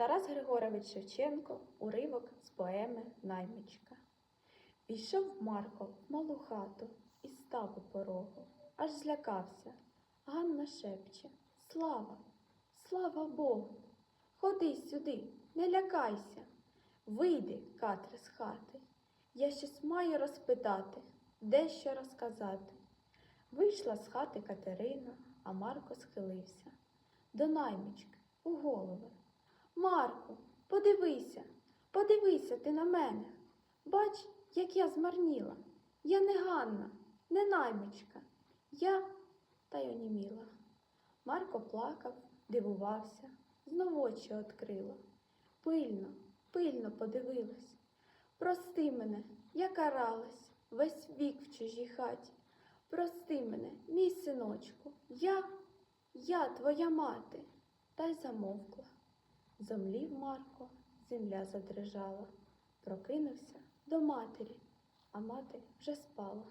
Тарас Григорович Шевченко, уривок з поеми Наймичка. Війшов Марко в малу хату і став у порогу, аж злякався. Ганна шепче Слава, слава Богу! Ходи сюди, не лякайся. Вийди, Катре, з хати. Я щось маю розпитати, дещо розказати. Вийшла з хати Катерина, а Марко схилився. До наймички, у голови. Марку, подивися, подивися ти на мене. Бач, як я змарніла. Я не Ганна, не наймичка. Я та й оніміла. Марко плакав, дивувався, знов очі открила. Пильно, пильно подивилась. Прости мене, я каралась весь вік в чужій хаті. Прости мене, мій синочку, я, я твоя мати, та й замовкла. Зомлів Марко, земля задрижала, прокинувся до матері, а мати вже спала.